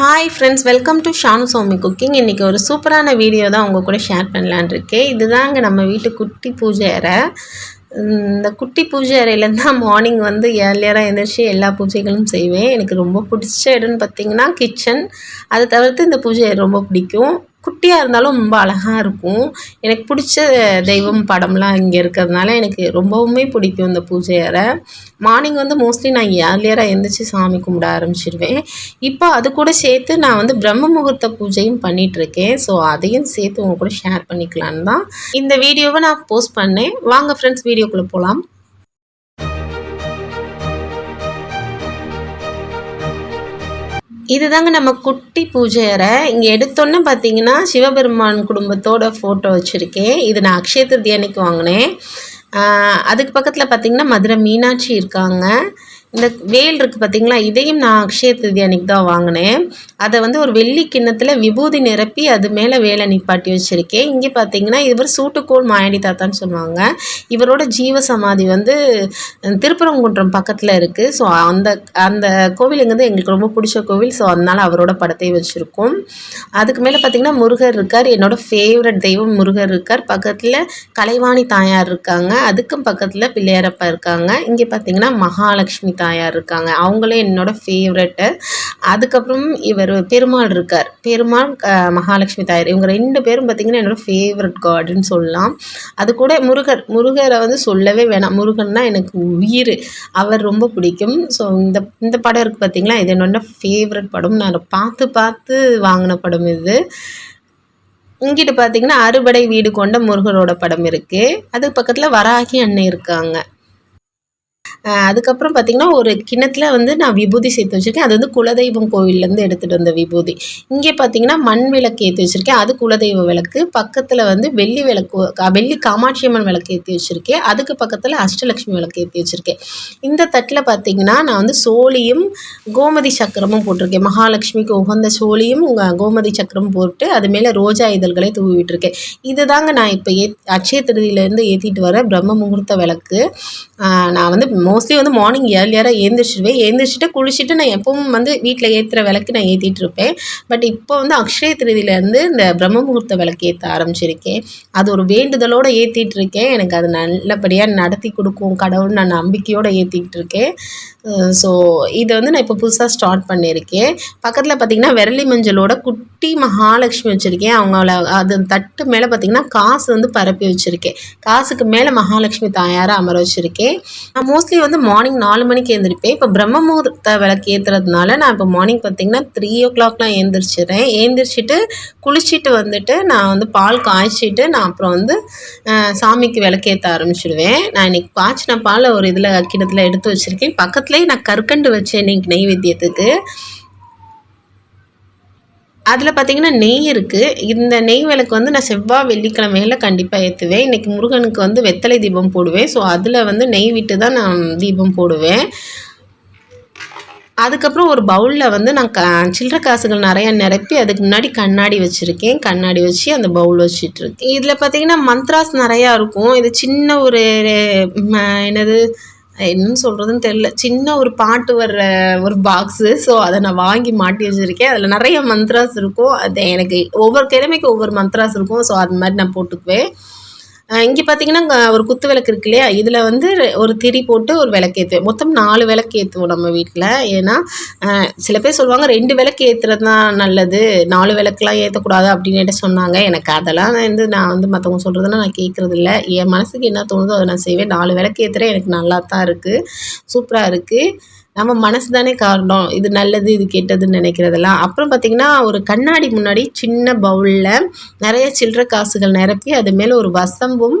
Hi friends welcome to Shanu Swami cooking இன்றைக்கி ஒரு சூப்பரான வீடியோ தான் உங்கள் கூட ஷேர் பண்ணலான் இருக்கேன் இதுதாங்க நம்ம வீட்டு குட்டி பூஜை அறை. இந்த குட்டி பூஜை அறையிலேருந்து தான் மார்னிங் வந்து ஏர்லியராக எழுந்திரிச்சு எல்லா பூஜைகளும் செய்வேன். எனக்கு ரொம்ப பிடிச்ச இடம்னு பார்த்தீங்கன்னா கிச்சன் அதை தவிர்த்து இந்த பூஜை ரொம்ப பிடிக்கும். குட்டியாக இருந்தாலும் ரொம்ப அழகாக இருக்கும். எனக்கு பிடிச்ச தெய்வம் படம்லாம் இங்கே இருக்கிறதுனால எனக்கு ரொம்பவுமே பிடிக்கும் இந்த பூஜை அறை. மார்னிங் வந்து மோஸ்ட்லி நான் ஏர்லியராக எழுந்திரிச்சு சாமி கும்பிட ஆரம்பிச்சிடுவேன் இப்போ அது கூட சேர்த்து நான் வந்து பிரம்ம முகூர்த்த பூஜையும் பண்ணிகிட்ருக்கேன் ஸோ அதையும் சேர்த்து உங்கள் கூட ஷேர் பண்ணிக்கலான்னு தான் இந்த வீடியோவை நான் போஸ்ட் பண்ணேன். வாங்க ஃப்ரெண்ட்ஸ் வீடியோக்குள்ளே போகலாம் இதுதாங்க நம்ம குட்டி பூஜை அறை. இங்கே எடுத்தோன்னே பார்த்தீங்கன்னா சிவபெருமான் குடும்பத்தோட ஃபோட்டோ வச்சுருக்கேன். இது நான் அக்ஷய திருதி அன்னைக்கு வாங்கினேன். அதுக்கு பக்கத்தில் பார்த்தீங்கன்னா மதுரை மீனாட்சி இருக்காங்க. இந்த வேல் இருக்குது பார்த்தீங்களா இதையும் நான் அக்ஷய திதி அன்னைக்கு தான் வாங்கினேன். அதை வந்து ஒரு வெள்ளி கிண்ணத்தில் விபூதி நிரப்பி அது மேலே வேலை நிப்பாட்டி வச்சுருக்கேன். இங்கே பார்த்தீங்கன்னா இவர் சூட்டுக்கோள் மாயடி தாத்தான்னு சொல்லுவாங்க. இவரோட ஜீவ சமாதி வந்து திருப்பரங்குன்றம் பக்கத்தில் இருக்குது ஸோ அந்த அந்த கோவிலுங்கிறது வந்து எங்களுக்கு ரொம்ப பிடிச்ச கோவில். ஸோ அதனால் அவரோட படத்தை வச்சுருக்கோம். அதுக்கு மேலே பார்த்தீங்கன்னா முருகர் இருக்கார். என்னோடய ஃபேவரட் தெய்வம் முருகர் இருக்கார். பக்கத்தில் கலைவாணி தாயார் இருக்காங்க. அதுக்கும் பக்கத்தில் பிள்ளையாரப்பா இருக்காங்க. இங்கே பார்த்தீங்கன்னா மகாலட்சுமி தாயார் இருக்காங்க. அவங்களே என்னோட ஃபேவரெட்டு அதுக்கப்புறம் இவர் பெருமாள் இருக்கார். பெருமாள் மகாலட்சுமி தாயார். இவங்க ரெண்டு பேரும் பார்த்தீங்கன்னா என்னோட ஃபேவரட் காடுன்னு சொல்லலாம். அது கூட முருகர். முருகரை வந்து சொல்லவே வேணாம். முருகன்னா எனக்கு உயிர். அவர் ரொம்ப பிடிக்கும். ஸோ இந்த இந்த படம் இருக்குது பார்த்திங்களா இது என்னோட ஃபேவரட் படம். நான் பார்த்து பார்த்து வாங்கின படம் இது. இங்கிட்டு பார்த்தீங்கன்னா அறுபடை வீடு கொண்ட முருகரோட படம் இருக்குது அது பக்கத்தில் வராகி அன்னை இருக்காங்க. அதுக்கப்புறம் பார்த்திங்கன்னா ஒரு கிணத்துல வந்து நான் விபூதி சேர்த்து வச்சுருக்கேன். அது வந்து குலதெய்வம் கோவில்லேருந்து எடுத்துகிட்டு வந்த விபூதி. இங்கே பார்த்தீங்கன்னா மண் விளக்கு ஏற்றி வச்சுருக்கேன். அது குலதெய்வ விளக்கு. பக்கத்தில் வந்து வெள்ளி விளக்கு வெள்ளி காமாட்சி அம்மன் விளக்கு ஏற்றி வச்சுருக்கேன். அதுக்கு பக்கத்தில் அஷ்டலக்ஷ்மி விளக்கு ஏற்றி வச்சுருக்கேன். இந்த தட்டில் பார்த்தீங்கன்னா நான் வந்து சோழியும் கோமதி சக்கரமும் போட்டிருக்கேன். மகாலட்சுமிக்கு உகந்த சோழியும் உங்கள் கோமதி சக்கரமும் போட்டு அது மேலே ரோஜா இதழ்களை தூவி விட்டுருக்கேன் இது தாங்க நான் இப்போ ஏ அட்சய திருதியிலேருந்து ஏற்றிட்டு வர பிரம்ம முகூர்த்த விளக்கு. நான் வந்து மோஸ்ட்லி வந்து மார்னிங் ஏர்லியராக ஏந்திரிச்சிடுவேன் ஏந்திரிச்சிட்டு குளிச்சுட்டு நான் எப்பவும் வந்து வீட்டில் ஏற்றுற விளக்கு நான் ஏற்றிட்டு இருப்பேன். பட் இப்போ வந்து அக்ஷய திருதியிலேருந்து இந்த பிரம்ம முகூர்த்த விளக்கு ஏற்ற ஆரம்பிச்சிருக்கேன். அது ஒரு வேண்டுதலோடு ஏற்றிட்டு இருக்கேன். எனக்கு அது நல்லபடியாக நடத்தி கொடுக்கும். கடவுள் நான் நம்பிக்கையோடு ஏற்றிக்கிட்டு இருக்கேன். ஸோ இதை வந்து நான் இப்போ புதுசாக ஸ்டார்ட் பண்ணியிருக்கேன் பக்கத்தில் பார்த்தீங்கன்னா விரலி மஞ்சளோட குட்டி மகாலட்சுமி வச்சுருக்கேன். அவங்கள அது தட்டு மேலே பார்த்தீங்கன்னா காசு வந்து பரப்பி வச்சுருக்கேன். காசுக்கு மேலே மகாலட்சுமி தாயாரை அமர வச்சுருக்கேன். நான் மோஸ்ட்லி வந்து மார்னிங் நாலு மணிக்கு எழுந்திருப்பேன் இப்போ பிரம்ம முகூர்த்த விளக்கு ஏற்றுறதுனால நான் இப்போ மார்னிங் பார்த்தீங்கன்னா த்ரீ ஓ கிளாக்லாம் எழுந்திரிச்சிடுறேன் எழுந்திரிச்சிட்டு குளிச்சுட்டு வந்துட்டு நான் வந்து பால் காய்ச்சிட்டு நான் அப்புறம் வந்து சாமிக்கு விளக்கேற்ற ஆரம்பிச்சிடுவேன். நான் இன்னைக்கு காய்ச்சின பால் ஒரு இதில் கிணத்துல எடுத்து வச்சுருக்கேன். பக்கத்துலேயே நான் கற்கண்டு வச்சேன் இன்றைக்கி நெய்வேத்தியத்துக்கு அதில் பார்த்திங்கன்னா நெய் இருக்குது இந்த நெய் விளக்கு வந்து நான் செவ்வாய் வெள்ளிக்கிழமையில் கண்டிப்பாக ஏற்றுவேன் இன்றைக்கி முருகனுக்கு வந்து வெத்தலை தீபம் போடுவேன். ஸோ அதில் வந்து நெய் விட்டு தான் நான் தீபம் போடுவேன். அதுக்கப்புறம் ஒரு பவுலில் வந்து நான் க சில்லற காசுகள் நிறையா நிரப்பி அதுக்கு முன்னாடி கண்ணாடி வச்சுருக்கேன். கண்ணாடி வச்சு அந்த பவுல் வச்சிட்ருக்கேன் இதில் பார்த்திங்கன்னா மந்த்ராஸ் நிறையா இருக்கும். இது சின்ன ஒரு என்னது என்னன்னு சொல்கிறதுன்னு தெரில சின்ன ஒரு பாட்டு வர்ற ஒரு பாக்ஸு ஸோ அதை நான் வாங்கி மாட்டி வச்சுருக்கேன். அதில் நிறைய மந்த்ராஸ் இருக்கும். அது எனக்கு ஒவ்வொரு கிழமைக்கு ஒவ்வொரு மந்த்ராஸ் இருக்கும். ஸோ அது மாதிரி நான் போட்டுக்குவேன். இங்கே பார்த்தீங்கன்னா ஒரு குத்து விளக்கு இருக்கு இல்லையா? இதில் வந்து ஒரு திரி போட்டு ஒரு விளக்கு ஏற்றுவேன் மொத்தம் நாலு விளக்கு ஏற்றுவோம் நம்ம வீட்டில் ஏன்னா சில பேர் சொல்லுவாங்க ரெண்டு விளக்கு ஏற்றுறது தான் நல்லது நாலு விளக்குலாம் ஏற்றக்கூடாது அப்படின்னு சொன்னாங்க. எனக்கு அதெல்லாம் வந்து நான் வந்து மற்றவங்க சொல்கிறதுனா நான் கேட்குறது இல்லை என் மனசுக்கு என்ன தோணுதோ அதை நான் செய்வேன். நாலு விளக்கு ஏற்றுறேன் எனக்கு நல்லா தான் இருக்குது சூப்பராக இருக்குது நம்ம மனசு தானே காரணம். இது நல்லது இது கெட்டதுன்னு நினைக்கிறதெல்லாம். அப்புறம் பார்த்திங்கன்னா ஒரு கண்ணாடி முன்னாடி சின்ன பவுலில் நிறைய சில்லற காசுகள் நிரப்பி அது மேலே ஒரு வசம்பும்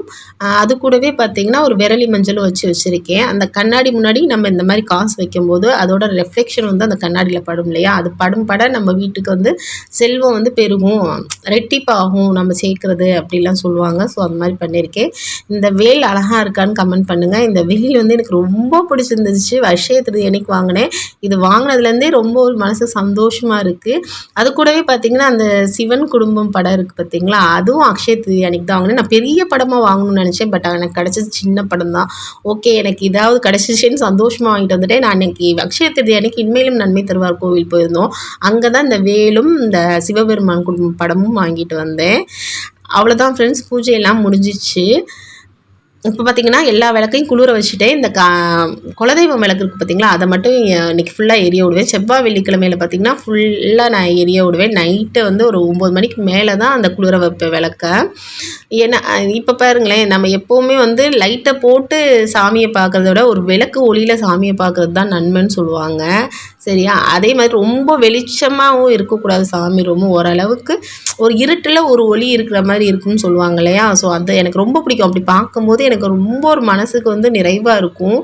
அது கூடவே பார்த்திங்கன்னா ஒரு விரலி மஞ்சளும் வச்சு வச்சுருக்கேன். அந்த கண்ணாடி முன்னாடி நம்ம இந்த மாதிரி காசு வைக்கும்போது அதோட ரெஃப்ளெக்ஷன் வந்து அந்த கண்ணாடியில் படும் இல்லையா? அது படும் பட நம்ம வீட்டுக்கு வந்து செல்வம் வந்து பெருகும். ரெட்டிப்பாகும் நம்ம சேர்க்குறது அப்படிலாம் சொல்லுவாங்க. ஸோ அந்த மாதிரி பண்ணியிருக்கேன் இந்த வேல் அழகாக இருக்கான்னு கமெண்ட் பண்ணுங்கள் இந்த வேல் வந்து எனக்கு ரொம்ப பிடிச்சிருந்துச்சு. வருஷத்துக்கு எனக்கு அன்னைக்கு வாங்கினேன். இது வாங்கினதுலேருந்தே ரொம்ப ஒரு மனசு சந்தோஷமாக இருக்குது அது கூடவே பார்த்தீங்கன்னா அந்த சிவன் குடும்பம் படம் இருக்குது பார்த்தீங்களா அதுவும் அக்ஷய திதி அன்னைக்கு தான் வாங்கினேன். நான் பெரிய படமாக வாங்கணும்னு நினச்சேன். பட் எனக்கு கிடச்சது சின்ன படம் தான். ஓகே எனக்கு இதாவது கிடச்சிச்சின்னு சந்தோஷமாக வாங்கிட்டு வந்துட்டேன். நான் அன்னைக்கு அக்ஷய திதி அன்னைக்கு இன்மையிலும் நன்மை தருவார் கோவில் போயிருந்தோம். அங்கே தான் இந்த வேலும் இந்த சிவபெருமான் குடும்பம் படமும் வாங்கிட்டு வந்தேன். அவ்வளோதான் ஃப்ரெண்ட்ஸ் பூஜையெல்லாம் முடிஞ்சிச்சு. இப்போ பார்த்தீங்கன்னா எல்லா விளக்கையும் குளிர வச்சுட்டே இந்த கா குலதெய்வம் விளக்கு இருக்குது பார்த்தீங்களா அதை மட்டும் இன்றைக்கி ஃபுல்லாக எரிய விடுவேன். செவ்வாய் வெள்ளிக்கிழமையில் பார்த்தீங்கன்னா ஃபுல்லாக நான் எரிய விடுவேன். நைட்டு வந்து ஒரு ஒம்பது மணிக்கு மேலே தான் அந்த குளிர வைப்பேன் விளக்க. ஏன்னா இப்போ பாருங்களேன் நம்ம எப்போவுமே வந்து லைட்டை போட்டு சாமியை பார்க்குறத விட ஒரு விளக்கு ஒளியில் சாமியை பார்க்குறது தான் நன்மைன்னு சொல்லுவாங்க. சரியா? அதே மாதிரி ரொம்ப வெளிச்சமாகவும் இருக்கக்கூடாது சாமி ரூமும் ஓரளவுக்கு. ஒரு இருட்டில் ஒரு ஒளி இருக்கிற மாதிரி இருக்குன்னு சொல்லுவாங்க இல்லையா? ஸோ அது எனக்கு ரொம்ப பிடிக்கும். அப்படி பார்க்கும்போது எனக்கு ரொம்ப ஒரு மனசுக்கு வந்து நிறைவாக இருக்கும்.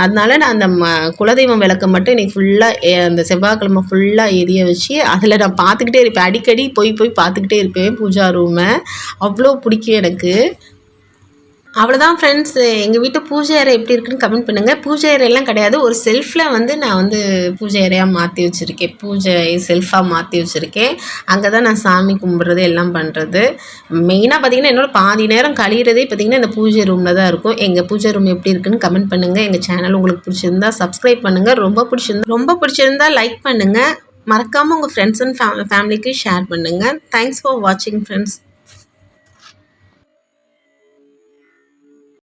அதனால நான் அந்த ம குலதெய்வம் விளக்கை மட்டும் இன்னைக்கு ஃபுல்லாக அந்த செவ்வாய்க்கிழமை ஃபுல்லாக எரிய வச்சு அதில் நான் பார்த்துக்கிட்டே இருப்பேன். அடிக்கடி போய் போய் பார்த்துக்கிட்டே இருப்பேன் பூஜா ரூமை அவ்வளோ பிடிக்கும் எனக்கு. அவ்வளோதான் ஃப்ரெண்ட்ஸ் எங்கள் வீட்டு பூஜை அறை எப்படி இருக்குன்னு கமெண்ட் பண்ணுங்கள் பூஜை அறையெல்லாம் கிடையாது. ஒரு செல்ஃபில் வந்து நான் வந்து பூஜை அறையாக மாற்றி வச்சுருக்கேன். பூஜை செல்ஃபாக மாற்றி வச்சுருக்கேன். அங்கே தான் நான் சாமி கும்பிட்றது எல்லாம் பண்ணுறது மெயினாக பார்த்திங்கன்னா என்னோடய பாதி நேரம் கழியிறதே பார்த்திங்கன்னா இந்த பூஜை ரூமில் தான் இருக்கும். எங்கள் பூஜை ரூம் எப்படி இருக்குன்னு கமெண்ட் பண்ணுங்கள் எங்கள் சேனல் உங்களுக்கு பிடிச்சிருந்தா சப்ஸ்கிரைப் பண்ணுங்கள் ரொம்ப பிடிச்சிருந்தா ரொம்ப பிடிச்சிருந்தா லைக் பண்ணுங்கள் மறக்காமல் உங்கள் ஃப்ரெண்ட்ஸ் அண்ட் ஃபேமிலிக்கு ஷேர் பண்ணுங்கள் தேங்க்ஸ் ஃபார் வாட்சிங் ஃப்ரெண்ட்ஸ்